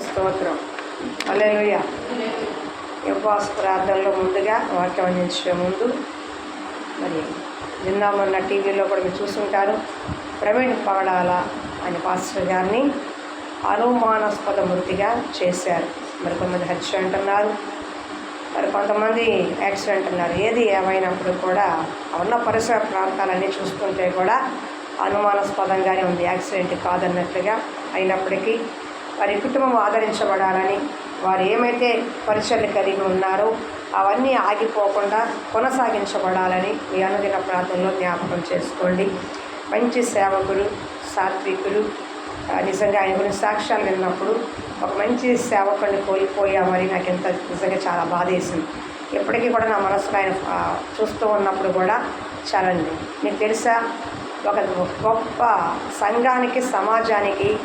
స్తోత్రం. అలెలుయ ఉపవాస ప్రార్థనలో ముందుగా వాక్యం అందించే ముందు మరి నిన్న మొన్న టీవీలో కూడా మీరు చూస్తుంటారు. ప్రవీణ్ పగడాల అనే పాస్టర్ గారిని అనుమానాస్పద మృతిగా చేశారు. మరి కొంతమంది హత్య అంటున్నారు. మరి కొంతమంది యాక్సిడెంట్ అన్నారు. ఏది ఏమైనప్పుడు కూడా ఉన్న పరిసర ప్రాంతాలన్నీ చూస్తుంటే కూడా అనుమానాస్పదంగానే ఉంది. యాక్సిడెంట్ కాదన్నట్లుగా అయినప్పటికీ వారి కుటుంబం ఆదరించబడాలని వారు ఏమైతే పరిచయలు కలిగి ఉన్నారో అవన్నీ ఆగిపోకుండా కొనసాగించబడాలని మీ అనుదిన ప్రాంతంలో జ్ఞాపకం చేసుకోండి. మంచి సేవకులు సాత్వికులు నిజంగా ఆయన గురించి సాక్ష్యాలు విన్నప్పుడు ఒక మంచి సేవకుని కోల్పోయామని నాకు ఎంత నిజంగా చాలా బాధ వేసింది ఎప్పటికీ కూడా నా మనసులో ఆయన చూస్తూ ఉన్నప్పుడు కూడా చాలండి. మీకు తెలుసా? ఒక గొప్ప సంఘానికి సమాజానికి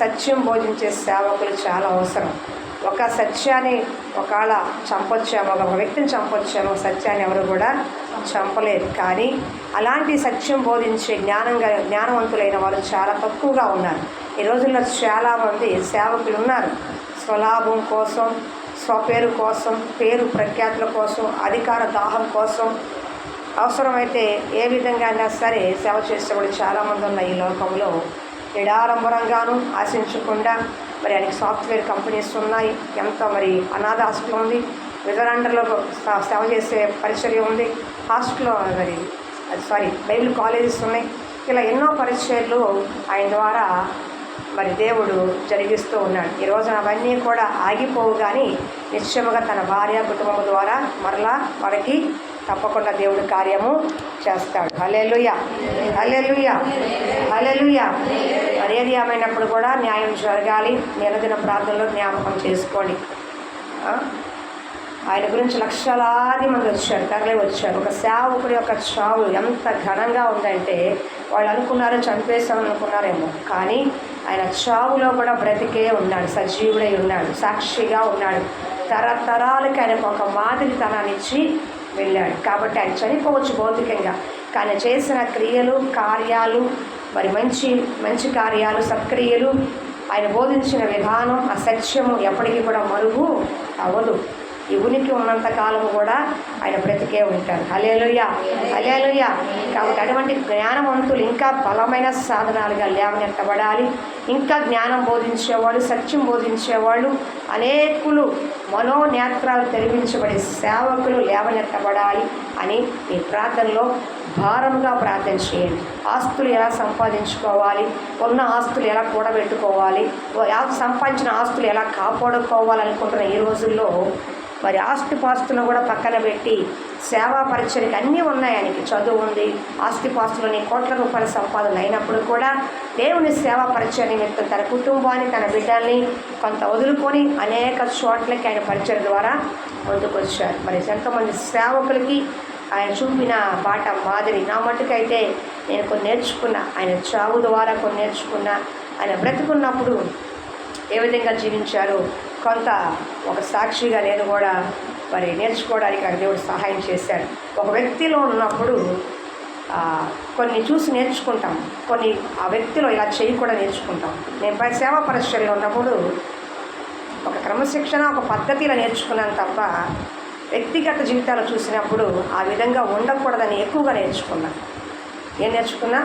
సత్యం బోధించే సేవకులు చాలా అవసరం. ఒక సత్యాన్ని ఒకవేళ చంపొచ్చామో ఒక వ్యక్తిని చంపొచ్చామో సత్యాన్ని ఎవరు కూడా చంపలేరు. కానీ అలాంటి సత్యం బోధించే జ్ఞానంగా జ్ఞానవంతులైన వాళ్ళు చాలా తక్కువగా ఉన్నారు. ఈ రోజుల్లో చాలామంది సేవకులు ఉన్నారు. స్వలాభం కోసం స్వపేరు కోసం పేరు ప్రఖ్యాతుల కోసం అధికార దాహం కోసం. అవసరమైతే ఏ విధంగా అయినా సరే సేవ చేసేవాడు చాలామంది ఉన్న ఈ లోకంలో. నిడారంభరంగాను ఆశించకుండా మరి ఆయనకి సాఫ్ట్వేర్ కంపెనీస్ ఉన్నాయి. ఎంత మరి అనాథ హాస్టల్ ఉంది విజరాండర్లో సేవ చేసే పరిచర్య ఉంది. హాస్టల్లో మరి సారీ బైబిల్ కాలేజెస్ ఉన్నాయి. ఇలా ఎన్నో పరిచయాలు ఆయన ద్వారా మరి దేవుడు జరిగిస్తూ ఉన్నాడు. ఈ రోజున అవన్నీ కూడా ఆగిపోవు కానీ నిశ్చయముగా తన భార్య కుటుంబం ద్వారా మరలా వారికి తప్పకుండా దేవుడు కార్యము చేస్తాడు. హలెలుయ హలెలుయ హలెలుయ మరేది ఏమైనప్పుడు కూడా న్యాయం జరగాలి. నిలదిన ప్రార్థనలో జ్ఞాపకం చేసుకోండి. ఆయన గురించి లక్షలాది మంది వచ్చారు తరలి వచ్చారు. ఒక సేవకుడి యొక్క చావు ఎంత ఘనంగా ఉందంటే వాళ్ళు అనుకున్నారు చంపేశామని అనుకున్నారేమో. కానీ ఆయన చావులో కూడా బ్రతికే ఉన్నాడు సజీవుడై ఉన్నాడు సాక్షిగా ఉన్నాడు. తరతరాలకి ఆయనకు ఒక మాదిరితనాన్ని ఇచ్చి వెళ్ళాడు. కాబట్టి ఆయన చనిపోవచ్చు భౌతికంగా. కానీ చేసిన క్రియలు కార్యాలు మరి మంచి మంచి కార్యాలు సత్క్రియలు ఆయన బోధించిన విధానం ఆ సత్యము ఎప్పటికీ కూడా మరుగు అవ్వదు. ఈ ఉనికి ఉన్నంత కాలం కూడా ఆయన బ్రతికే ఉంటారు హలేలుయ హలేలుయ కాబట్టి అటువంటి జ్ఞానవంతులు ఇంకా బలమైన సాధనాలుగా లేవనెత్తబడాలి. ఇంకా జ్ఞానం బోధించేవాళ్ళు సత్యం బోధించేవాళ్ళు అనేకులు మనోనేత్రాలు తెరిపించబడే సేవకులు లేవనెత్తబడాలి అని ఈ ప్రార్థనలో భారంగా ప్రార్థన చేయండి. ఆస్తులు ఎలా సంపాదించుకోవాలి? ఉన్న ఆస్తులు ఎలా కూడబెట్టుకోవాలి? సంపాదించిన ఆస్తులు ఎలా కాపాడుకోవాలనుకుంటున్న ఈ రోజుల్లో మరి ఆస్తిపాస్తులను కూడా పక్కన పెట్టి సేవా పరిచయకి అన్నీ ఉన్నాయి ఆయనకి. చదువు ఉంది ఆస్తిపాస్తులని కోట్ల రూపాయల సంపాదన అయినప్పుడు కూడా దేవుని సేవా పరిచయ నిమిత్తం తన కుటుంబాన్ని తన బిడ్డల్ని కొంత వదులుకొని అనేక చోట్లకి ఆయన పరిచయం ద్వారా ముందుకొచ్చారు. మరి ఎంతోమంది సేవకులకి ఆయన చూపిన బాట మాదిరి. నా మట్టుకైతే నేను కొన్ని నేర్చుకున్నా ఆయన చావు ద్వారా కొన్ని నేర్చుకున్నా ఆయన బ్రతుకున్నప్పుడు ఏ విధంగా జీవించారు కొంత ఒక సాక్షిగా నేను కూడా మరి నేర్చుకోవడానికి ఆ దేవుడు సహాయం చేశాడు. ఒక వ్యక్తిలో ఉన్నప్పుడు కొన్ని చూసి నేర్చుకుంటాం. కొన్ని ఆ వ్యక్తిలో ఇలా చేయి కూడా నేర్చుకుంటాం. నేను పై సేవా పరిశ్రమలో ఉన్నప్పుడు ఒక క్రమశిక్షణ ఒక పద్ధతిలో నేర్చుకున్నాను తప్ప వ్యక్తిగత జీవితాలు చూసినప్పుడు ఆ విధంగా ఉండకూడదని ఎక్కువగా నేర్చుకున్నాను ఏం నేర్చుకున్నా?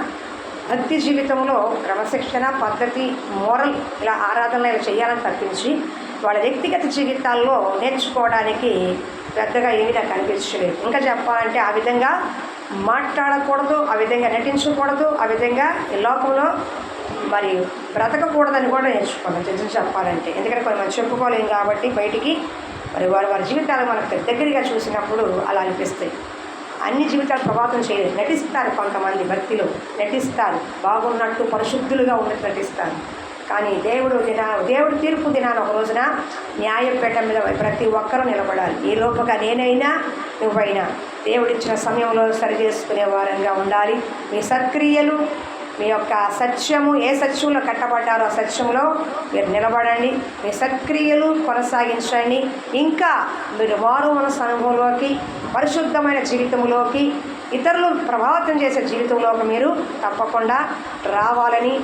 భక్తి జీవితంలో క్రమశిక్షణ పద్ధతి మోరల్ ఇలా ఆరాధనలు ఇలా చేయాలని తప్పించి వాళ్ళ వ్యక్తిగత జీవితాల్లో నేర్చుకోవడానికి పెద్దగా ఏమీ నాకు అనిపించలేదు. ఇంకా చెప్పాలంటే ఆ విధంగా మాట్లాడకూడదు ఆ విధంగా నటించకూడదు ఆ విధంగా ఈ లోకంలో మరి బ్రతకకూడదని కూడా నేర్చుకున్నాను. నిజం చెప్పాలంటే. ఎందుకంటే కొన్ని మనం చెప్పుకోలేం కాబట్టి బయటికి మరి వారి వారి జీవితాలు మనకు దగ్గరగా చూసినప్పుడు అలా అనిపిస్తాయి. అన్ని జీవితాలు ప్రభావితం చేయలేదు. నటిస్తారు కొంతమంది భక్తిలో నటిస్తారు. బాగున్నట్టు పరిశుద్ధులుగా ఉన్నట్టు నటిస్తారు. కానీ దేవుడు దిన దేవుడు తీర్పు దినాన్ని ఒక రోజున న్యాయపేట మీద ప్రతి ఒక్కరూ నిలబడాలి. ఈ లోపగా నేనైనా నువ్వైనా. దేవుడిచ్చిన సమయంలో సరి చేసుకునే వారంగా ఉండాలి. మీ సత్క్రియలు మీ యొక్క సత్యము ఏ సత్యంలో కట్టబడ్డారో ఆ సత్యంలో మీరు నిలబడండి. మీ సత్క్రియలు కొనసాగించండి. ఇంకా మీరు వారు మనసు అనుభవంలోకి పరిశుద్ధమైన జీవితంలోకి ఇతరులు ప్రభావితం చేసే జీవితంలోకి మీరు తప్పకుండా రావాలని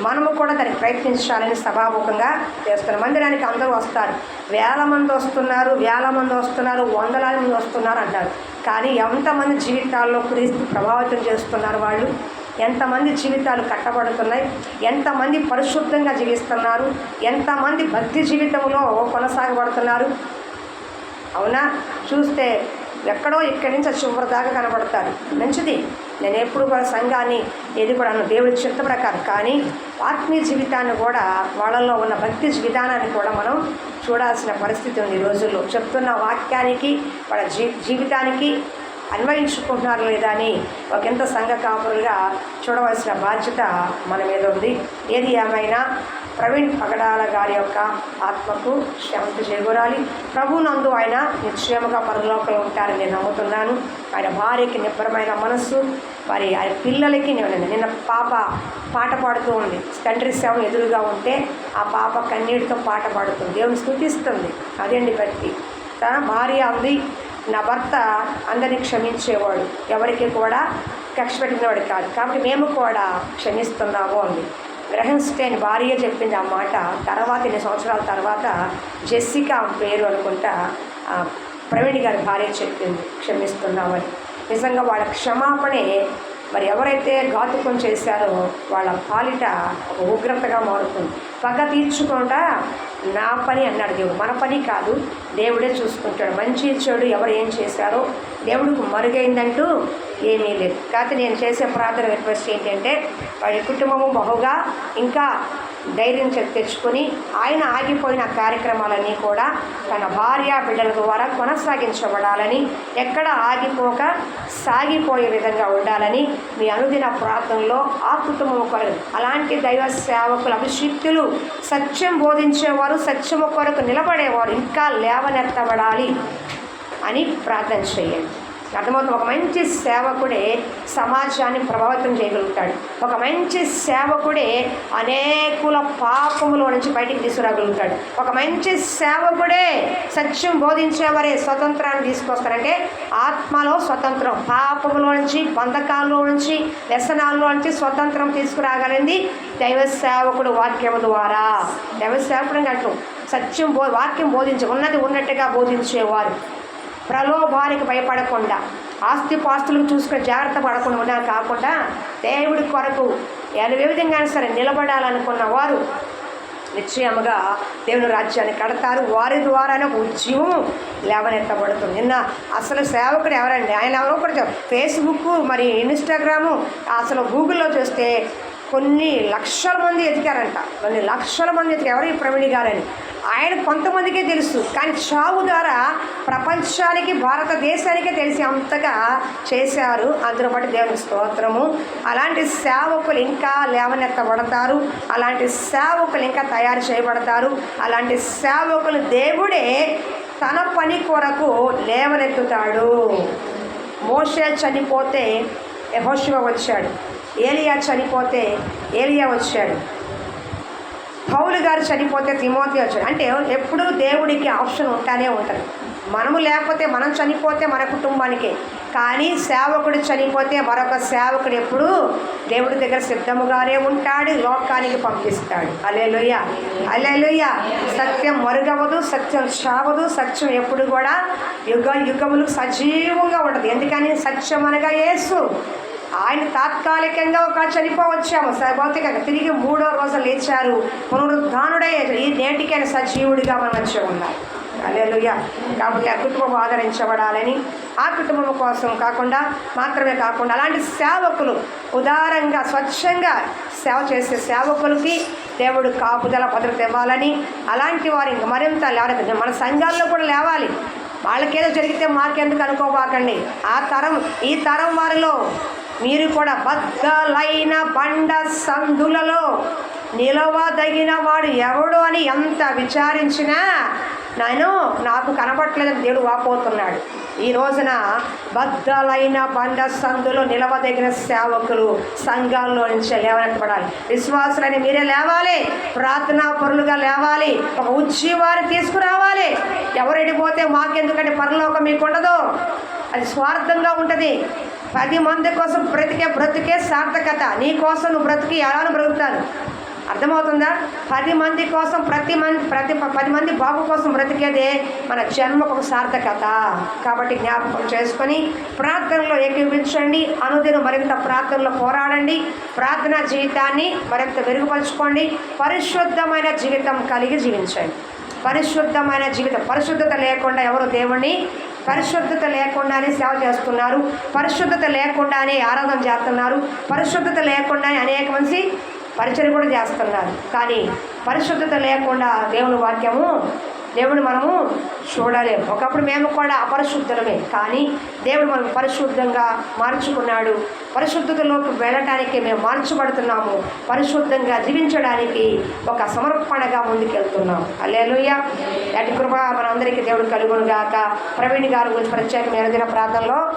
మనము కూడా దానికి ప్రయత్నించాలని సభాముఖంగా చేస్తున్నాం. మందిరానికి అందరూ వస్తారు. వేల మంది వస్తున్నారు వేల మంది వస్తున్నారు వందలాది మంది వస్తున్నారు అంటారు. కానీ ఎంతమంది జీవితాల్లో క్రీస్తు ప్రభావితం చేస్తున్నారు వాళ్ళు? ఎంతమంది జీవితాలు కట్టబడుతున్నాయి? ఎంతమంది పరిశుద్ధంగా జీవిస్తున్నారు? ఎంతమంది భక్తి జీవితంలో కొనసాగబడుతున్నారు? అవునా? చూస్తే ఎక్కడో ఇక్కడి నుంచి చివరి దాకా కనబడతారు. మంచిది. నేను ఎప్పుడు కూడా సంఘాన్ని ఏది కూడా దేవుడి చిత్త ప్రకారం. కానీ ఆత్మీయ జీవితాన్ని కూడా వాళ్ళల్లో ఉన్న భక్తి విధానాన్ని కూడా మనం చూడాల్సిన పరిస్థితి ఉంది ఈ రోజుల్లో. చెప్తున్న వాక్యానికి వాళ్ళ జీ జీవితానికి అన్వయించుకుంటున్నారు లేదా అని ఒకంత సంఘ కాపురులుగా చూడవలసిన బాధ్యత మన మీద ఉంది. ఏది ఏమైనా ప్రవీణ్ పగడాల గారి యొక్క ఆత్మకు శాంతి చేకూరాలి. ప్రభునందు ఆయన నిశ్చయముగా పరలోకలు ఉంటారని నేను నమ్ముతున్నాను. ఆయన భార్యకి నిబ్బరమైన మనస్సు మరి ఆయన పిల్లలకి నేను నిన్న పాప పాట పాడుతూ ఉంది. తండ్రి శవం ఎదురుగా ఉంటే ఆ పాప కన్నీటితో పాట పాడుతుంది. దేవుని స్థుతిస్తుంది. అదేంటి భక్తి? తన భార్య ఉంది. నా భర్త అందరిని క్షమించేవాడు. ఎవరికి కూడా కక్ష పెట్టినవాడు కాదు. కాబట్టి మేము కూడా క్షమిస్తున్నాము అంది. గ్రహం స్టేన్ భార్య చెప్పింది ఆ మాట. తర్వాత ఎన్ని సంవత్సరాల తర్వాత జెస్సికా పేరు అనుకుంటా ప్రవీణ్ గారి భార్య చెప్పింది క్షమిస్తున్నామని. నిజంగా వాళ్ళ క్షమాపణే మరి ఎవరైతే ఘాతుకం చేశారో వాళ్ళ పాలిట ఒక ఉగ్రతగా మారుతుంది. పగ తీర్చుకుంటా నా పని అన్నాడు దేవుడు. మన పని కాదు దేవుడే చూసుకుంటాడు. మంచి చెడు ఎవరు ఏం చేశారో దేవుడికి మరుగైందంటూ ఏమీ లేదు. కాకపోతే నేను చేసే ప్రార్థన రిక్వెస్ట్ ఏంటంటే వాడి కుటుంబము బహుగా ఇంకా ధైర్యం తెచ్చుకొని ఆయన ఆగిపోయిన కార్యక్రమాలన్నీ కూడా తన భార్య బిడ్డల ద్వారా కొనసాగించబడాలని ఎక్కడ ఆగిపోక సాగిపోయే విధంగా ఉండాలని మీ అనుదిన ప్రార్థనలో ఆ కుటుంబం కొరకు అలాంటి దైవ సేవకులు అభిషిక్తులు సత్యం బోధించేవారు సత్యము కొరకు నిలబడేవారు. ఇంకా లేవనెత్తబడాలి అని ప్రార్థన చేయండి. అర్థమవుతుంది. ఒక మంచి సేవకుడే సమాజాన్ని ప్రభావితం చేయగలుగుతాడు. ఒక మంచి సేవకుడే అనేకుల పాపముల నుంచి బయటికి తీసుకురాగలుగుతాడు. ఒక మంచి సేవకుడే సత్యం బోధించేవారే స్వతంత్రాన్ని తీసుకొస్తారంటే ఆత్మలో స్వతంత్రం పాపములో నుంచి బంధకాల్లో నుంచి వ్యసనాల్లో నుంచి స్వతంత్రం తీసుకురాగలింది దైవ సేవకుడు వాక్యము ద్వారా. దైవ సేవకుడు అంటారు సత్యం బో వాక్యం బోధించి ఉన్నది ఉన్నట్టుగా బోధించేవారు. ప్రలోభానికి భయపడకుండా ఆస్తి పాస్తులకు చూసుకుని జాగ్రత్త పడకుండా ఉన్నా కాకుండా దేవుడి కొరకు ఏ విధంగా సరే నిలబడాలనుకున్న వారు నిశ్చయముగా దేవుని రాజ్యాన్ని కడతారు. వారి ద్వారానే ఉద్యమం లేవనెత్తబడుతుంది. నిన్న అసలు సేవకుడు ఎవరండి? ఆయన ఎవరో ఒకటి ఫేస్బుక్ మరి ఇన్స్టాగ్రాము అసలు గూగుల్లో చూస్తే కొన్ని లక్షల మంది ఎతికారంట కొన్ని లక్షల మంది ఎతికారు ఎవరు ఈ ప్రవీణి గారని? ఆయన కొంతమందికే తెలుసు. కానీ చావు ద్వారా ప్రపంచానికి భారతదేశానికే తెలిసి అంతగా చేశారు. అందులో బట్టి దేవునికి స్తోత్రము. అలాంటి సేవకులు ఇంకా లేవనెత్తబడతారు. అలాంటి సేవకులు ఇంకా తయారు చేయబడతారు. అలాంటి సేవకులు దేవుడే తన పని కొరకు లేవనెత్తుతాడు. మోసే చనిపోతే యహోశివ వచ్చాడు. ఏలియా చనిపోతే ఏలియా వచ్చాడు. పౌలు గారు చనిపోతే తిమోతి వచ్చాడు. అంటే ఎప్పుడూ దేవుడికి ఆప్షన్ ఉంటానే ఉంటుంది. మనము లేకపోతే మనం చనిపోతే మన కుటుంబానికే. కానీ సేవకుడు చనిపోతే మరొక సేవకుడు ఎప్పుడు దేవుడి దగ్గర సిద్ధముగానే ఉంటాడు లోకానికి పంపిస్తాడు. అలెలుయ్య అలెలుయ్య సత్యం మరుగవదు సత్యం చావదు సత్యం ఎప్పుడు కూడా యుగ యుగములు సజీవంగా ఉండదు ఎందుకని? సత్యం అనగా యేసు. ఆయన తాత్కాలికంగా ఒక చనిపోవచ్చాము. స- భౌతికంగా తిరిగి మూడో రోజు లేచారు. పునరుద్ధానుడే ఈ నేటికైన సజీవుడిగా మనం వచ్చి ఉన్నారు. అలేలుయ్య కాబట్టి ఆ కుటుంబం ఆదరించబడాలని ఆ కుటుంబం కోసం కాకుండా మాత్రమే కాకుండా అలాంటి సేవకులు ఉదారంగా స్వచ్ఛంగా సేవ చేసే సేవకులకి దేవుడు కాపుదల భద్రత ఇవ్వాలని అలాంటి వారు ఇంక మరింత లేవలేదు మన సంఘాల్లో కూడా లేవాలి. వాళ్ళకేదో జరిగితే మాకెందుకు అనుకోబాకండి. ఆ తరం ఈ తరం వారిలో మీరు కూడా బద్దలైన బండ సందులలో నిలవదగిన వాడు ఎవడు అని ఎంత విచారించినా నేను నాకు కనబట్టలేదని దేవుడు వాపోతున్నాడు. ఈ రోజున బద్దలైన బండ సందులో నిలవదగిన సేవకులు సంఘాల్లో నుంచి లేవనెత్తబడాలి. విశ్వాసులని మీరే లేవాలి. ప్రార్థనా పరులుగా లేవాలి. ఒక ఉద్యవాన్ని తీసుకురావాలి. ఎవరు ఎడిపోతే మాకెందుకంటే పరలోకం మీకు ఉండదు అది స్వార్థంగా ఉంటుంది. పది మంది కోసం బ్రతికే బ్రతికే సార్థకత. నీ కోసం నువ్వు బ్రతికి ఎలా బ్రతుకుతాను అర్థమవుతుందా? పది మంది కోసం ప్రతి మంది ప్రతి పది మంది బాబు కోసం బ్రతికేదే మన జన్మకు ఒక సార్థకత. కాబట్టి జ్ఞాపకం చేసుకొని ప్రార్థనలో ఏకీవించండి అనుదినం మరింత ప్రార్థనలో పోరాడండి. ప్రార్థనా జీవితాన్ని మరింత మెరుగుపరుచుకోండి. పరిశుద్ధమైన జీవితం కలిగి జీవించండి. పరిశుద్ధమైన జీవితం పరిశుద్ధత లేకుండా ఎవరు దేవుణ్ణి పరిశుద్ధత లేకుండానే సేవ చేస్తున్నారు. పరిశుద్ధత లేకుండానే ఆరాధన చేస్తున్నారు. పరిశుద్ధత లేకుండానే అనేక మంది పరిచయం కూడా చేస్తున్నారు. కానీ పరిశుద్ధత లేకుండా దేవుని వాక్యము దేవుడు మనము చూడలేము ఒకప్పుడు మేము కూడా అపరిశుద్ధులమే. కానీ దేవుడు మనం పరిశుద్ధంగా మార్చుకున్నాడు. పరిశుద్ధతలోకి వెళ్ళటానికి మేము మార్చబడుతున్నాము. పరిశుద్ధంగా జీవించడానికి ఒక సమర్పణగా ముందుకెళ్తున్నాం. అల్లేలుయ్య అటు కృప మనందరికీ దేవుడు కలుగును గాక ప్రవీణ్ గారి గురించి ప్రత్యేకమైన దిన ప్రాంతంలో